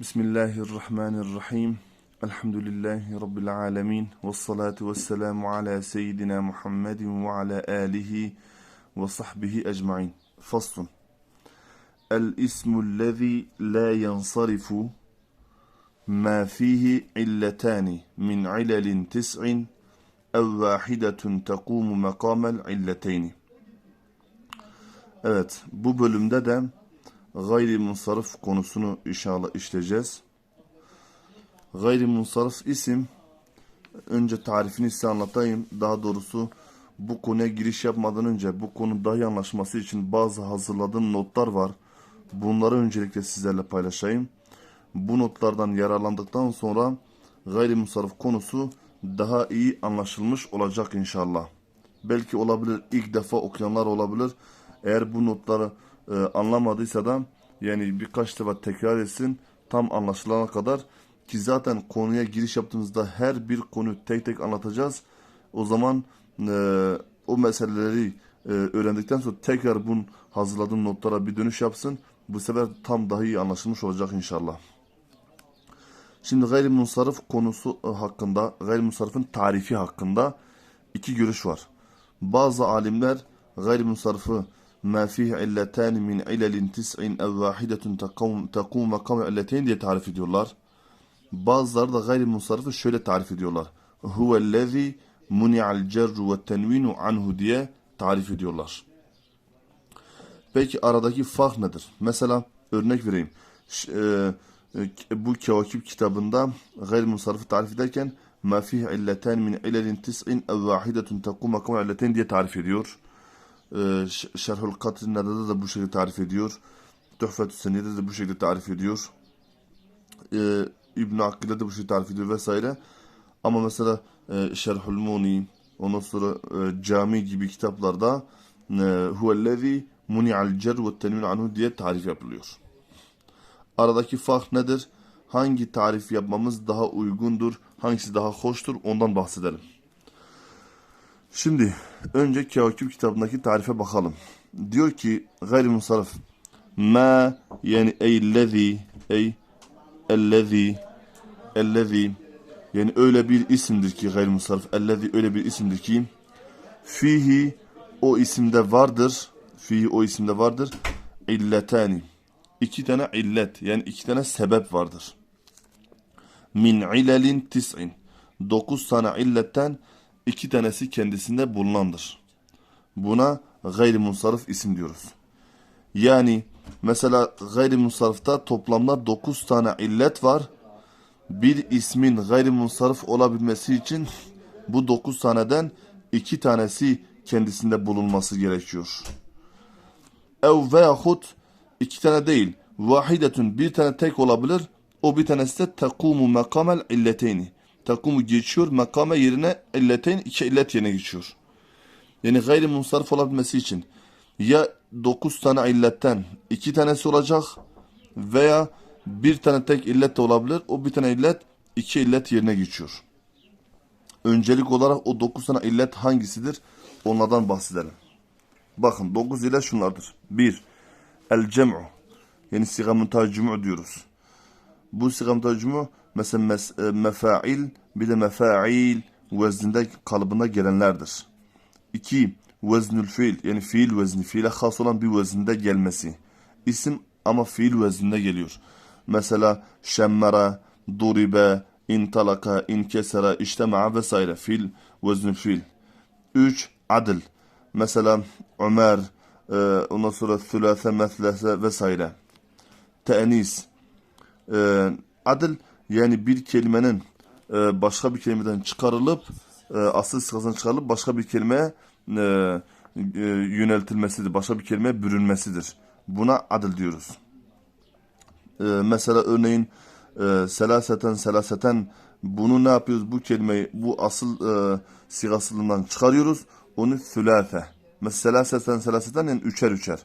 Bismillahirrahmanirrahim. Elhamdülillahi Rabbil alemin. Ve salatu ve selamu ala seyyidina Muhammedin ve ala alihi ve sahbihi ecmain. Faslun. El ismullezi la yansarifu ma fihi illetani min ilalin tis'in ev vahidetun tekumu makamel illeteyni. Evet, bu bölümde de gayrimunsarif konusunu inşallah işleyeceğiz. Gayrimunsarif isim önce tarifini size anlatayım. Daha doğrusu bu konuya giriş yapmadan önce bu konu daha iyi anlaşması için bazı hazırladığım notlar var. Bunları öncelikle sizlerle paylaşayım. Bu notlardan yararlandıktan sonra gayrimunsarif konusu daha iyi anlaşılmış olacak inşallah. Belki olabilir ilk defa okuyanlar olabilir. Eğer bu notları e, anlamadıysa da yani birkaç defa tekrar etsin tam anlaşılana kadar ki zaten konuya giriş yaptığımızda her bir konu tek tek anlatacağız. O zaman e, o meseleleri e, öğrendikten sonra tekrar bunun hazırladığım notlara bir dönüş yapsın. Bu sefer tam daha iyi anlaşılmış olacak inşallah. Şimdi gayrimunsarif konusu e, hakkında, gayrimunsarifin tarifi hakkında iki görüş var. Bazı alimler gayrimunsarifı ma fihi illeten min ilalin tis'in ev vahidetun takum makam illeteyn diye tarif ediyorlar. Bazıları da gayrimunsarifı şöyle tarif ediyorlar. Huvellezî muni'al cerru ve tenvinu anhu diye tarif ediyorlar. Peki aradaki fark nedir? Mesela örnek vereyim. Ş- e, e, bu Kevakip kitabında gayrimunsarifı tarif ederken ma fihi illeten min ilalin tis'in ev vahidetun takum makam illeteyn diye tarif ediyor. Ş- Şerhül Katrinler'de de bu şekilde tarif ediyor. Tuhfetü Seniyye'de de bu şekilde tarif ediyor. Ee, İbn-i Akil'de de bu şekilde tarif ediyor vesaire. Ama mesela e, Şerhül Muni, ondan sonra e, Cami gibi kitaplarda e, huvellezî muni'al cer ve tenvin anhu diye tarif yapılıyor. Aradaki fark nedir? Hangi tarif yapmamız daha uygundur? Hangisi daha hoştur? Ondan bahsedelim. Şimdi önce Kevakip kitabındaki tarife bakalım. Diyor ki gayrimusarif ma yani eyyellezi ey ellezi ellezi yani öyle bir isimdir ki gayrimusarif ellezi öyle bir isimdir ki fihi o isimde vardır fihi o isimde vardır illetani iki tane illet yani iki tane sebep vardır. Min ilalin tis'in. Dokuz tane illetten iki tanesi kendisinde bulunandır. Buna gayrimunsarif isim diyoruz. Yani mesela gayrimunsarifta toplamda 9 tane illet var. Bir ismin gayrimunsarif olabilmesi için bu 9 taneden iki tanesi kendisinde bulunması gerekiyor. Ev veyahut iki tane değil. Vahidetün bir tane tek olabilir. O bir tanesi de tekumu makamel illeteyni takumu geçiyor. Makame yerine illeteyn iki illet yerine geçiyor. Yani gayri munsarif olabilmesi için ya 9 tane illetten iki tanesi olacak veya bir tane tek illet de olabilir. O bir tane illet iki illet yerine geçiyor. Öncelik olarak o 9 tane illet hangisidir? Onlardan bahsedelim. Bakın 9 illet şunlardır. 1. El cem'u. Yani siga muntacım'u diyoruz. Bu siga muntacım'u mesela mes, e, mefail bir de mefail vezninde kalıbına gelenlerdir. 2. Veznül fiil yani fiil vezni fiile has olan bir vezinde gelmesi. İsim ama fiil vezninde geliyor. Mesela şemmera, duribe, intalaka, inkesera, iştema'a vesaire. Fiil veznül fiil. 3. Adil. Mesela Ömer, e, ondan sonra thülâse, meslese vesaire. Te'nis. E, adil yani bir kelimenin e, başka bir kelimeden çıkarılıp e, asıl sıkasından çıkarılıp başka bir kelimeye e, e, yöneltilmesidir. Başka bir kelimeye bürünmesidir. Buna adil diyoruz. E, mesela örneğin e, selaseten selaseten bunu ne yapıyoruz? Bu kelimeyi bu asıl e, sigasından çıkarıyoruz. Onu sülâfe. Mesela selaseten selaseten yani üçer üçer.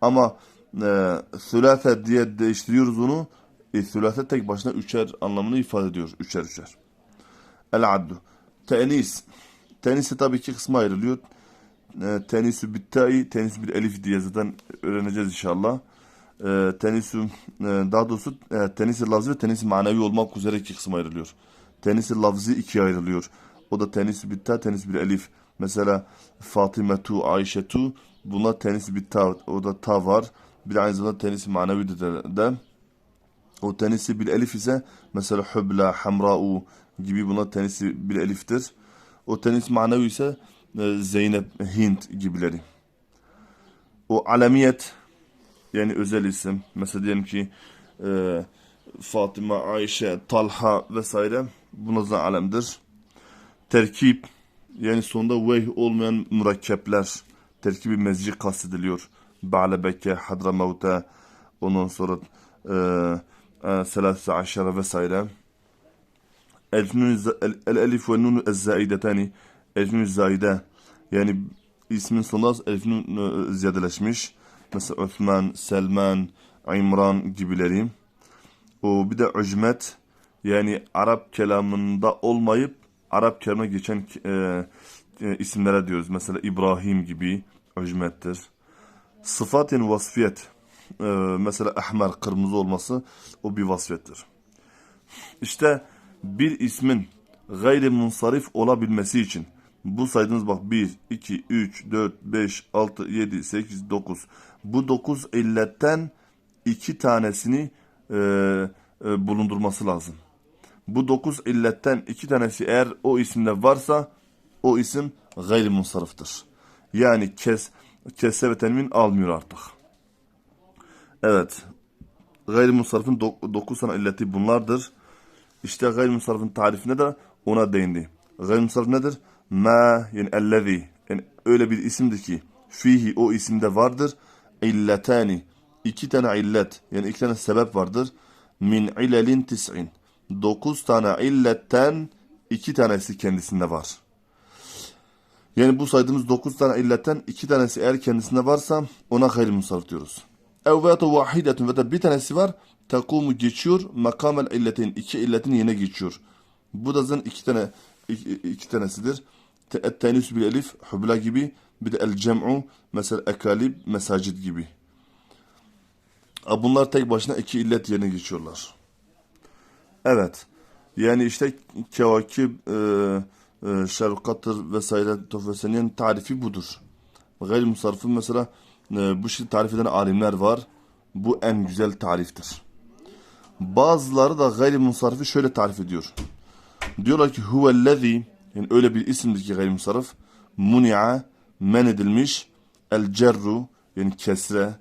Ama e, sülâfe diye değiştiriyoruz onu. E, sülâfe tek başına üçer anlamını ifade ediyor. Üçer üçer. El addu. Tenis. Tenis de tabii ki kısma ayrılıyor. E, tenisü bittai, tenisü bir elif diye zaten öğreneceğiz inşallah. e, tenisi e, daha doğrusu e, tenisi lafzı ve tenisi manevi olmak üzere iki kısım ayrılıyor. Tenisi lafzı ikiye ayrılıyor. O da tenisi bir ta, tenisi bir elif. Mesela Fatimetu, Ayşetu bunlar tenisi bir ta, o da ta var. Bir aynı zamanda tenisi manevi de, de. O tenisi bir elif ise mesela Hübla, Hamra'u gibi bunlar tenisi bir eliftir. O tenis manevi ise e, Zeynep, Hint gibileri. O alemiyet yani özel isim. Mesela diyelim ki e, Fatıma, Ayşe, Talha vesaire bunlar da alemdir. Terkip yani sonunda veyh olmayan mürekkepler terkibi mezci kastediliyor. Ba'lebeke, Hadramavte ondan sonra e, e, Selasü Aşara vesaire. El elif ve nunu ezzaidetani elif nun zaide yani ismin sonunda elif nun e, ziyadeleşmiş. Mesela Osman, Selman, İmran gibileri. O bir de yani Arap kelamında olmayıp Arap kelamına geçen e, e, isimlere diyoruz. Mesela İbrahim gibi ücmettir. Sıfat yani vasfiyet. E, mesela ahmer kırmızı olması o bir vasfiyettir. İşte bir ismin gayri munsarif olabilmesi için bu saydığınız bak 1, 2, 3, 4, 5, 6, 7, 8, 9. Bu 9 illetten iki tanesini e, e, bulundurması lazım. Bu 9 illetten iki tanesi eğer o isimde varsa o isim gayri munsarıftır. Yani kes, kesse ve tenvin almıyor artık. Evet. Gayri munsarifin 9 tane illeti bunlardır. İşte gayrimusarrafın tarifine de ona değindi. Gayrimusarraf nedir? Ma yani ellezi yani öyle bir isimdir ki fihi o isimde vardır illetani iki tane illet yani iki tane sebep vardır min ilelin tis'in dokuz tane illetten iki tanesi kendisinde var. Yani bu saydığımız dokuz tane illetten iki tanesi eğer kendisinde varsa ona gayrimusarraf diyoruz. Ev veya da vahidetun ve da bir tanesi var takumu geçiyor makamel illetin iki illetin yerine geçiyor. Bu da zaten iki tane iki, iki tanesidir. Tenis bil elif hubla gibi bir de el cem'u mesela ekalib mesacid gibi. Bunlar tek başına iki illet yerine geçiyorlar. Evet. Yani işte kevakib, e, e, şerkatır vesaire tofeseniyen tarifi budur. Gayri musarrıfın mesela bu şekilde tarif eden alimler var. Bu en güzel tariftir. Bazıları da gayrimusarrıfı şöyle tarif ediyor. Diyorlar ki huvellezî yani öyle bir isimdir ki gayrimusarrıf muni'a men edilmiş el cerru yani kesre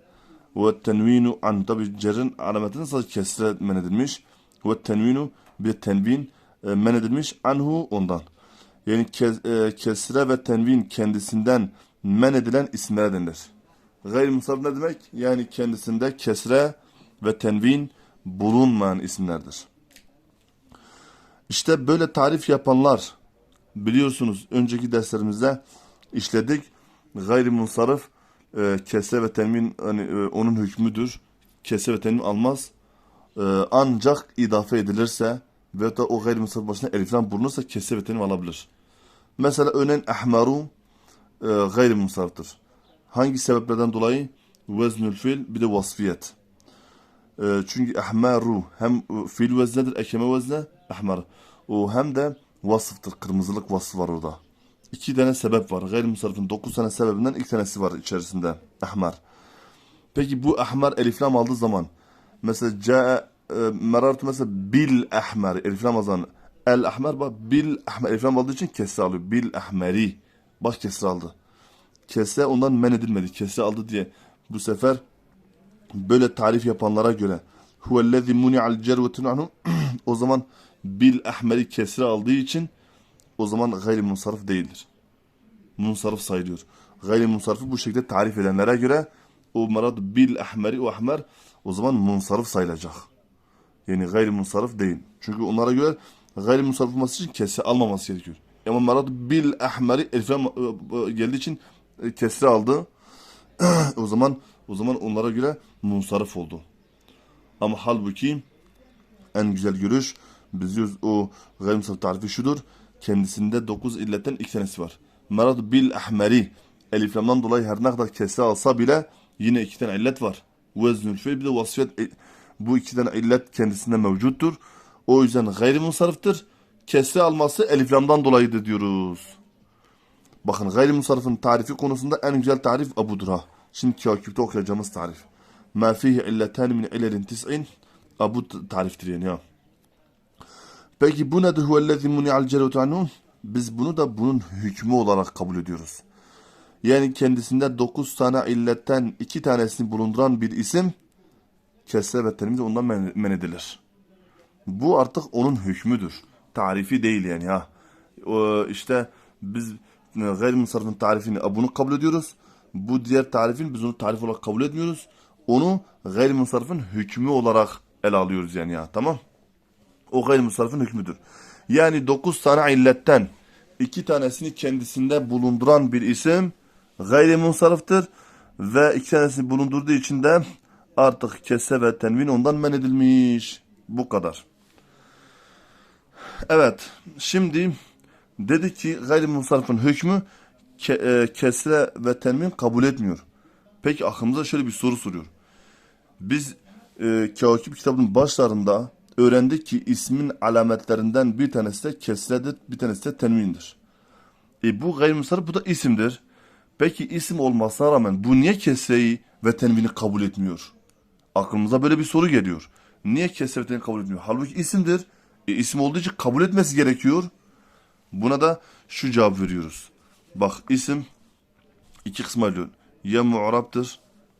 ve tenvinu an tabi cerrin alametinin sadece kesre men edilmiş ve tenvinu bir tenvin e, men edilmiş anhu ondan. Yani e, kesre ve tenvin kendisinden men edilen isimlere denilir. Gayrimusarrıf ne demek? Yani kendisinde kesre ve tenvin bulunmayan isimlerdir. İşte böyle tarif yapanlar biliyorsunuz önceki derslerimizde işledik. Gayrimunsarif e, kese ve temin hani, e, onun hükmüdür. Kese ve temin almaz. E, ancak idafe edilirse ve da o gayrimunsarif başına eliflen bulunursa kese ve temin alabilir. Mesela örneğin ahmaru e, gayrimunsariftir. Hangi sebeplerden dolayı? Veznül fil bir de vasfiyet. E, çünkü ahmaru hem fiil veznedir, ekeme vezne ahmar. O hem de vasıftır. Kırmızılık vasfı var orada. İki tane sebep var. Gayrimusarrifin dokuz tane sebebinden iki tanesi var içerisinde. Ahmar. Peki bu ahmar eliflam aldığı zaman mesela ca e, merartu mesela bil ahmar eliflam zaman el ahmar bak bil ahmar eliflam aldığı için kesre alıyor. Bil ahmeri. Bak kesre aldı. Kesre ondan men edilmedi. Kesre aldı diye bu sefer böyle tarif yapanlara göre huvellezî muni'al cervetun anhu o zaman bil ahmeri kesre aldığı için o zaman gayri munsarif değildir. Munsarif sayılıyor. Gayri munsarifı bu şekilde tarif edenlere göre o marad bil ahmeri o ahmer o zaman munsarif sayılacak. Yani gayri munsarif değil. Çünkü onlara göre gayri munsarif olması için kesre almaması gerekiyor. Ama marad bil ahmeri elifle geldiği için kesre aldı. o zaman o zaman onlara göre munsarif oldu. Ama halbuki en güzel görüş biz diyoruz o gayrimsal tarifi şudur. Kendisinde dokuz illetten iki tanesi var. Merad bil ahmeri eliflamdan dolayı her ne kadar kesre alsa bile yine iki tane illet var. veznül fiil bir de vasfiyet e, bu iki tane illet kendisinde mevcuttur. O yüzden gayrimusarıftır. Kesre alması eliflamdan dolayıdır diyoruz. Bakın gayrimusarıfın tarifi konusunda en güzel tarif budur ha. Şimdi kâküpte okuyacağımız tarif. Ma fihi illeten min ilelin tis'in. Bu t- tariftir yani ya. Peki bu nedir? Huvellezî muni'al cerevetu anhu. Biz bunu da bunun hükmü olarak kabul ediyoruz. Yani kendisinde 9 tane illetten 2 tanesini bulunduran bir isim kesre ve tenimiz ondan men, men edilir. Bu artık onun hükmüdür. Tarifi değil yani ha. O, işte biz gayrimusarrifin tarifini e, bunu kabul ediyoruz. Bu diğer tarifin biz onu tarif olarak kabul etmiyoruz. Onu gayrimusarrifin hükmü olarak ele alıyoruz yani ya tamam. O gayrimusarrifin hükmüdür. Yani 9 tane illetten iki tanesini kendisinde bulunduran bir isim gayrimusarrıftır ve iki tanesini bulundurduğu için de artık kesse ve tenvin ondan men edilmiş. Bu kadar. Evet. Şimdi dedi ki gayrimusarrıfın hükmü ke, e, kesre ve tenvin kabul etmiyor. Peki aklımıza şöyle bir soru soruyor. Biz e, Kâkib kitabının başlarında öğrendik ki ismin alametlerinden bir tanesi de kesredir, bir tanesi de tenvindir. E bu gayrimusarrif bu da isimdir. Peki isim olmasına rağmen bu niye kesreyi ve tenvini kabul etmiyor? Aklımıza böyle bir soru geliyor. Niye kesre ve tenvini kabul etmiyor? Halbuki isimdir. E, isim olduğu için kabul etmesi gerekiyor. Buna da şu cevap veriyoruz. Bak isim iki kısma ayrılıyor. Ya mu'raptır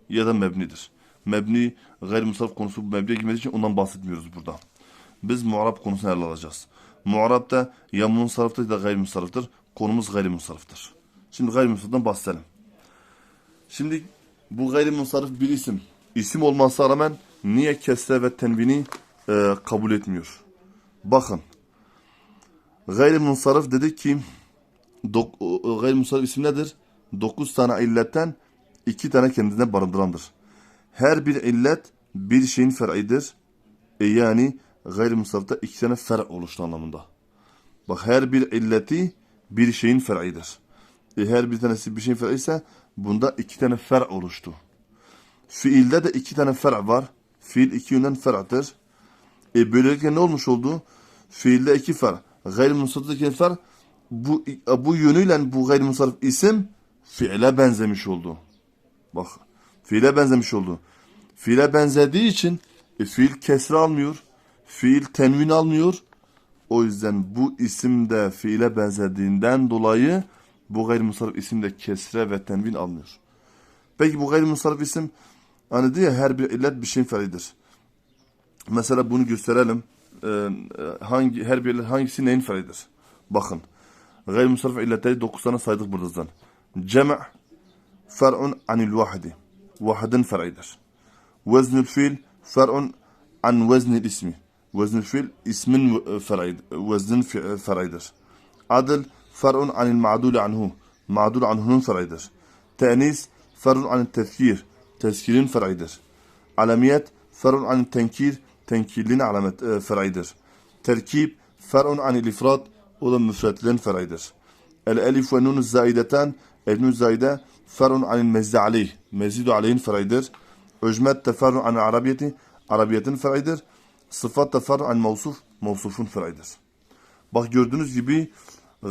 ya da mebnidir. Mebni gayrimusarrif konusu bu mebniye girmediği için ondan bahsetmiyoruz burada. Biz mu'rab konusunu ele alacağız. Mu'rab da ya munsarıftır ya da gayrimusarrıftır. Konumuz gayrimusarrıftır. Şimdi gayrimusarrıftan bahsedelim. Şimdi bu gayrimusarrif bir isim. İsim olmasına rağmen niye kesre ve tenvini e, kabul etmiyor? Bakın. Gayrimusarrif dedi ki gayrimusarrif isim nedir? 9 tane illetten 2 tane kendine barındırandır. Her bir illet bir şeyin fer'idir. E yani gayrimusarrifta iki tane fer oluştu anlamında. Bak her bir illeti bir şeyin fer'idir. E her bir tanesi bir şeyin fer'i ise bunda iki tane fer oluştu. Fiilde de iki tane fer var. Fiil iki yönden fer'tir. E böylelikle ne olmuş oldu? Fiilde iki fer. Gayrimusarrifta iki fer. Bu, bu yönüyle bu gayrimusarrif isim fiile benzemiş oldu. Bak fiile benzemiş oldu. Fiile benzediği için e, fiil kesre almıyor. Fiil tenvin almıyor. O yüzden bu isim de fiile benzediğinden dolayı bu gayrimusarrif isim de kesre ve tenvin almıyor. Peki bu gayrimusarrif isim hani ya, her bir illet bir şeyin feridir. Mesela bunu gösterelim. E, hangi her bir hangisi neyin feridir? Bakın. Gayrimusarrif illetleri 9 tane saydık buradan. Cem' fer'un anil vahdi. Vahidin fer'idir. Veznül fiil fer'un an veznil ismi. Veznül fiil ismin e, fer'id, veznin fer'idir. Adil fer'un anil ma'dul anhu. Ma'dul anhunun fer'idir. Te'nis fer'un anil tezkir. Tezkirin fer'idir. Alamiyet fer'un anil tenkir. Tenkirliğin alamet e, fer'idir. Terkib fer'un anil ifrat. O da müfretlerin fer'idir. El elif ve nun zaidetan. El nun zaide fer'un anil mezdi aleyh. Mezidu aleyhin fer'idir. Öcmet teferru an arabiyeti. Arabiyetin fer'idir. Sıfat teferru an mevsuf. Mevsufun fer'idir. Bak gördüğünüz gibi e,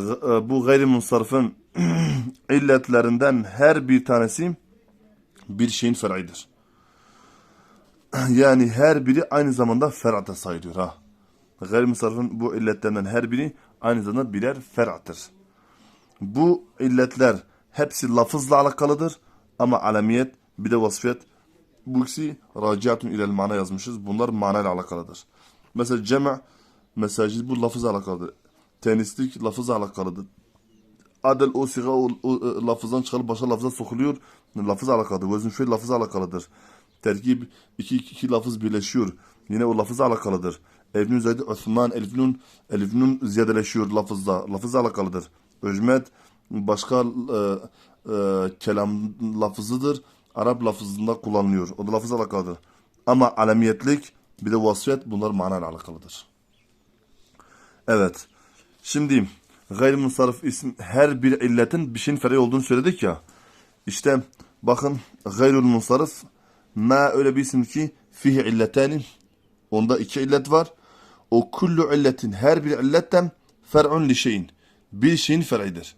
bu gayrimunsarifin illetlerinden her bir tanesi bir şeyin fer'idir. Yani her biri aynı zamanda fer'ata sayılıyor ha. Gayrimunsarifin bu illetlerinden her biri aynı zamanda birer fer'attır. Bu illetler hepsi lafızla alakalıdır ama alamiyet bir de vasfiyet bu ikisi raciatun ilel mana yazmışız. Bunlar manayla alakalıdır. Mesela cema mesajı bu lafızla alakalıdır. Tenislik lafızla alakalıdır. Adel o siga o, o, e, lafızdan çıkarıp başka lafıza sokuluyor. Lafız alakalıdır. Vezn fiil lafız alakalıdır. Terkib iki, iki, iki lafız birleşiyor. Yine o lafız alakalıdır. Evnun zaydı Osman elifnun elifnun ziyadeleşiyor lafızda. Lafız alakalıdır. Öcmet başka e, e, kelam lafızıdır. Arap lafızında kullanılıyor. O da lafız alakalıdır. Ama alamiyetlik bir de vasfiyet bunlar manayla alakalıdır. Evet. Şimdi gayrimusarrif isim her bir illetin bir şeyin fer'i olduğunu söyledik ya. İşte bakın gayrul munsarif Ma öyle bir isim ki fihi illetani. Onda iki illet var. O kullu illetin her bir illetten fer'un li şeyin. Bir şeyin fer'idir.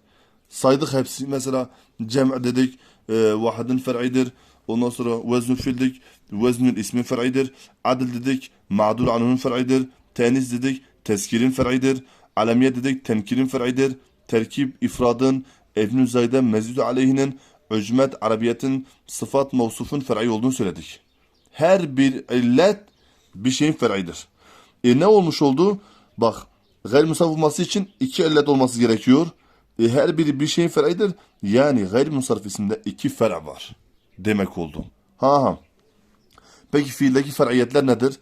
Saydık hepsi. Mesela cem' dedik. E, vahidin fer'idir. Ondan sonra vezn fildik. Veznün ismin fer'idir. Adil dedik. Ma'dul anunun fer'idir. Tenis dedik. Teskirin fer'idir. Alemiyet dedik. Tenkirin fer'idir. Terkip, ifradın, Ebn-i Zayde, mezid aleyhinin, ücmet, arabiyetin, sıfat, mevsufun fer'i olduğunu söyledik. Her bir illet bir şeyin fer'idir. E ne olmuş oldu? Bak gayrimusarrif olması için iki illet olması gerekiyor. E her biri bir şeyin fer'idir. Yani gayrimusarrif isimde iki fer' var. Demek oldu. Ha ha. Peki fiildeki fer'iyetler nedir?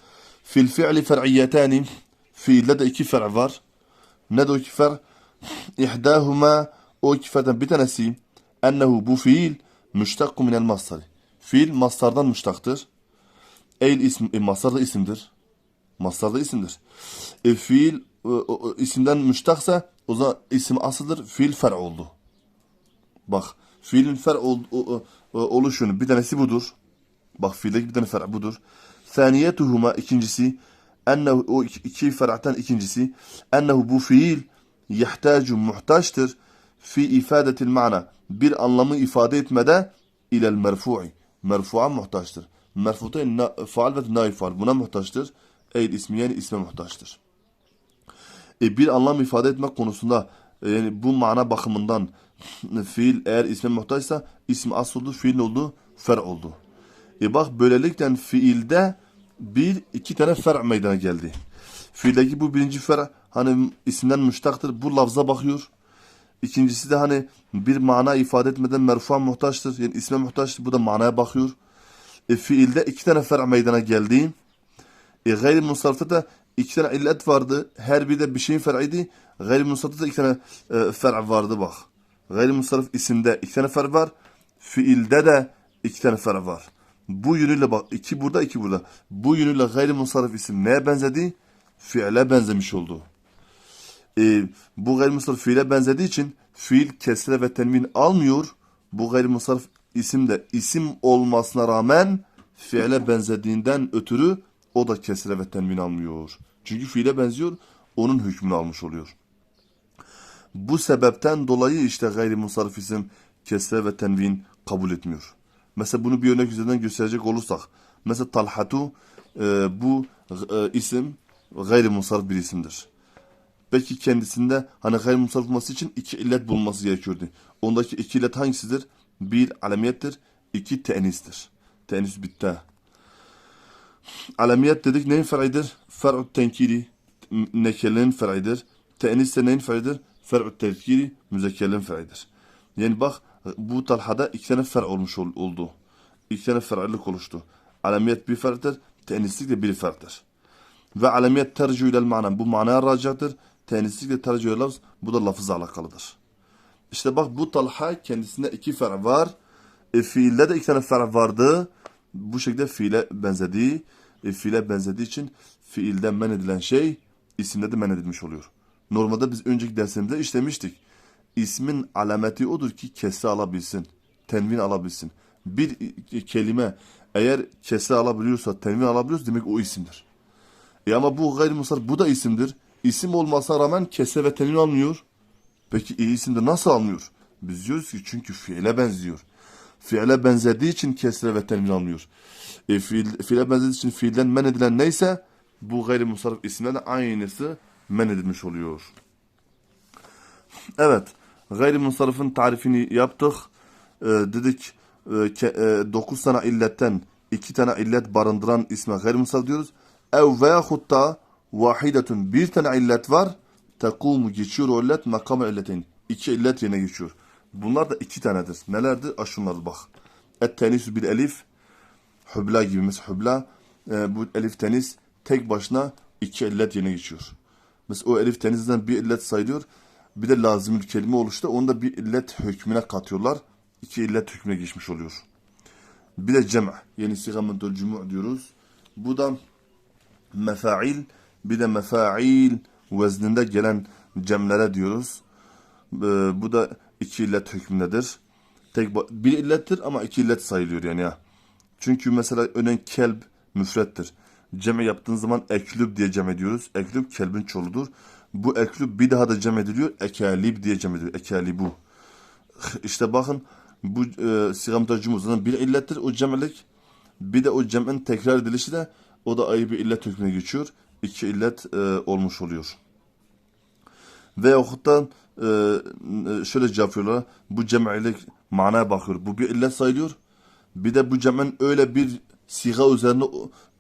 Fil fi'li fer'iyetani. Fiilde de iki fer' var. Ne de o iki fer'? İhdâhuma o iki fer'den bir tanesi ennehu bu fiil müştakku minel masari. Fiil mastardan müştaktır. Eyl ism, e, mastar da isimdir. Mastar da isimdir. E, fiil e, o, isimden müştaksa o zaman isim asıldır. Fiil fer oldu. Bak fiilin fer ol, bir tanesi budur. Bak fiildeki bir tane fer budur. Saniyetuhuma ikincisi ennehu o iki, iki fer'ten ikincisi ennehu bu fiil yahtacu muhtaçtır fi ifadetil mana bir anlamı ifade etmede ilel merfu'i merfu'a muhtaçtır. Merfu'ta na, faal ve naif faal buna muhtaçtır. Eyd ismi yani isme muhtaçtır. E, bir anlam ifade etmek konusunda e, yani bu mana bakımından fiil eğer isme muhtaçsa ismi asıl oldu, fiil oldu, fer oldu. E bak böylelikle fiilde bir iki tane fer meydana geldi. Fiildeki bu birinci fer hani isimden müştaktır. Bu lafza bakıyor. İkincisi de hani bir mana ifade etmeden merfu'a muhtaçtır. Yani isme muhtaçtır. Bu da manaya bakıyor. E, fiilde iki tane fer meydana geldi. E, gayri musarrıfta da iki tane illet vardı. Her biri de bir şeyin fer'iydi. Gayri musarrıfta da iki tane e, fer vardı bak. Gayri musarrıf isimde iki tane fer var. Fiilde de iki tane fer var. Bu yönüyle bak iki burada iki burada. Bu yönüyle gayri musarrif isim neye benzedi? Fiile benzemiş oldu. E, bu gayrimusarrif fiile benzediği için fiil kesre ve tenvin almıyor. Bu gayrimusarrif isim de isim olmasına rağmen fiile benzediğinden ötürü o da kesre ve tenvin almıyor. Çünkü fiile benziyor, onun hükmünü almış oluyor. Bu sebepten dolayı işte gayrimusarrif isim kesre ve tenvin kabul etmiyor. Mesela bunu bir örnek üzerinden gösterecek olursak. Mesela Talhatu e, bu e, isim gayrimusarrif bir isimdir. Belki kendisinde hani gayrimusarrif olması için iki illet bulunması gerekiyordu. Ondaki iki illet hangisidir? Bir alemiyettir, iki tenistir. Tenis bitti. Alemiyet dedik neyin fer'idir? Fer'u tenkiri, nekelerin fer'idir. Tenis de neyin fer'idir? Fer'u tezkiri, müzekkerlerin fer'idir. Yani bak bu talhada iki tane fer olmuş ol, oldu. İki tane fer'lik oluştu. Alemiyet bir fer'dir, tenislik de bir fer'dir. Ve alemiyet tercih ile mana. Bu manaya racaktır. Tenislik de tercih lafız. Bu da lafızla alakalıdır. İşte bak bu talha kendisinde iki fer var. E, fiilde de iki tane fer vardı. Bu şekilde fiile benzediği, e, fiile benzediği için fiilde men edilen şey isimde de men edilmiş oluyor. Normalde biz önceki dersimizde işlemiştik. İsmin alameti odur ki kesre alabilsin, tenvin alabilsin. Bir kelime eğer kesre alabiliyorsa, tenvin alabiliyorsa demek o isimdir. E ama bu gayrimusar bu da isimdir. İsim olmasına rağmen kesre ve tenvin almıyor. Peki iyi isimde nasıl almıyor? Biz diyoruz ki çünkü fiile benziyor. Fiile benzediği için kesre ve tenvin almıyor. E, fiil, fiile benzediği için fiilden men edilen neyse bu gayrimusarrif isimden de aynısı men edilmiş oluyor. Evet. Gayrimusarrifin tarifini yaptık. Ee, dedik e, ke, e, 9 tane illetten 2 tane illet barındıran isme gayrimusarrif diyoruz. Ev veyahut da vahidetun bir tane illet var. Tekumu geçiyor o illet makam illetin. İki illet yerine geçiyor. Bunlar da iki tanedir. Nelerdir? Aşınlar bak. Et tenis bir elif. Hübla gibi mesela hübla. E, bu elif tenis tek başına iki illet yerine geçiyor. Mesela o elif tenizden bir illet sayılıyor. Bir de lazım bir kelime oluştu. Onu da bir illet hükmüne katıyorlar. İki illet hükmüne geçmiş oluyor. Bir de cem' yani sigamentül cum'u diyoruz. Bu da mefail bir de mefail vezninde gelen cemlere diyoruz. Ee, bu da iki illet hükmündedir. Tek bir illettir ama iki illet sayılıyor yani ya. Çünkü mesela önen kelb müfrettir. Cem yaptığın zaman eklüb diye cem ediyoruz. Eklüb kelbin çoğuludur. Bu eklüb bir daha da cem ediliyor. Ekalib diye cem ediliyor. Ekalibu. İşte bakın bu e, sigam tercümü bir illettir o cemlik. Bir de o cem'in tekrar edilişi de o da ayrı bir illet hükmüne geçiyor. İki illet e, olmuş oluyor. Veyahut da e, şöyle cevap veriyorlar. Bu cem'ilik manaya bakıyor. Bu bir illet sayılıyor. Bir de bu cem'in öyle bir siga üzerine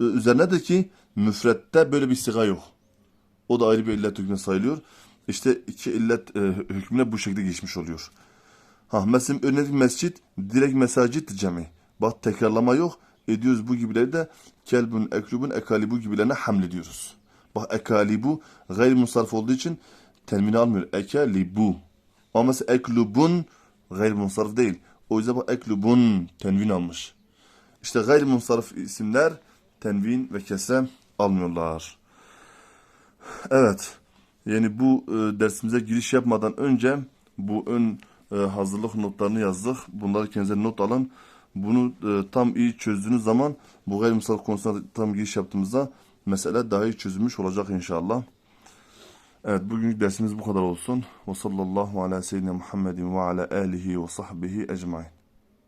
e, üzerinedir ki müfrette böyle bir siga yok. O da ayrı bir illet hükmüne sayılıyor. İşte iki illet e, hükmüne bu şekilde geçmiş oluyor. Ha mesela örnek mescit direkt mesacit cemi. Bak tekrarlama yok. Ediyoruz bu gibileri de kelbun, eklubun, ekalibu gibilerine hamlediyoruz. Bak ekalibu gayri musarraf olduğu için termini almıyor. Ekalibu. Ama mesela eklubun gayri musarraf değil. O yüzden bak eklubun tenvin almış. İşte gayri musarraf isimler tenvin ve kesre almıyorlar. Evet. Yani bu e, dersimize giriş yapmadan önce bu ön e, hazırlık notlarını yazdık. Bunları kendinize not alın. Bunu e, tam iyi çözdüğünüz zaman bu gayrimsal konusuna tam giriş yaptığımızda mesele daha iyi çözülmüş olacak inşallah. Evet bugünkü dersimiz bu kadar olsun. Ve sallallahu ala seyyidina Muhammedin ve ala alihi ve sahbihi ecmain.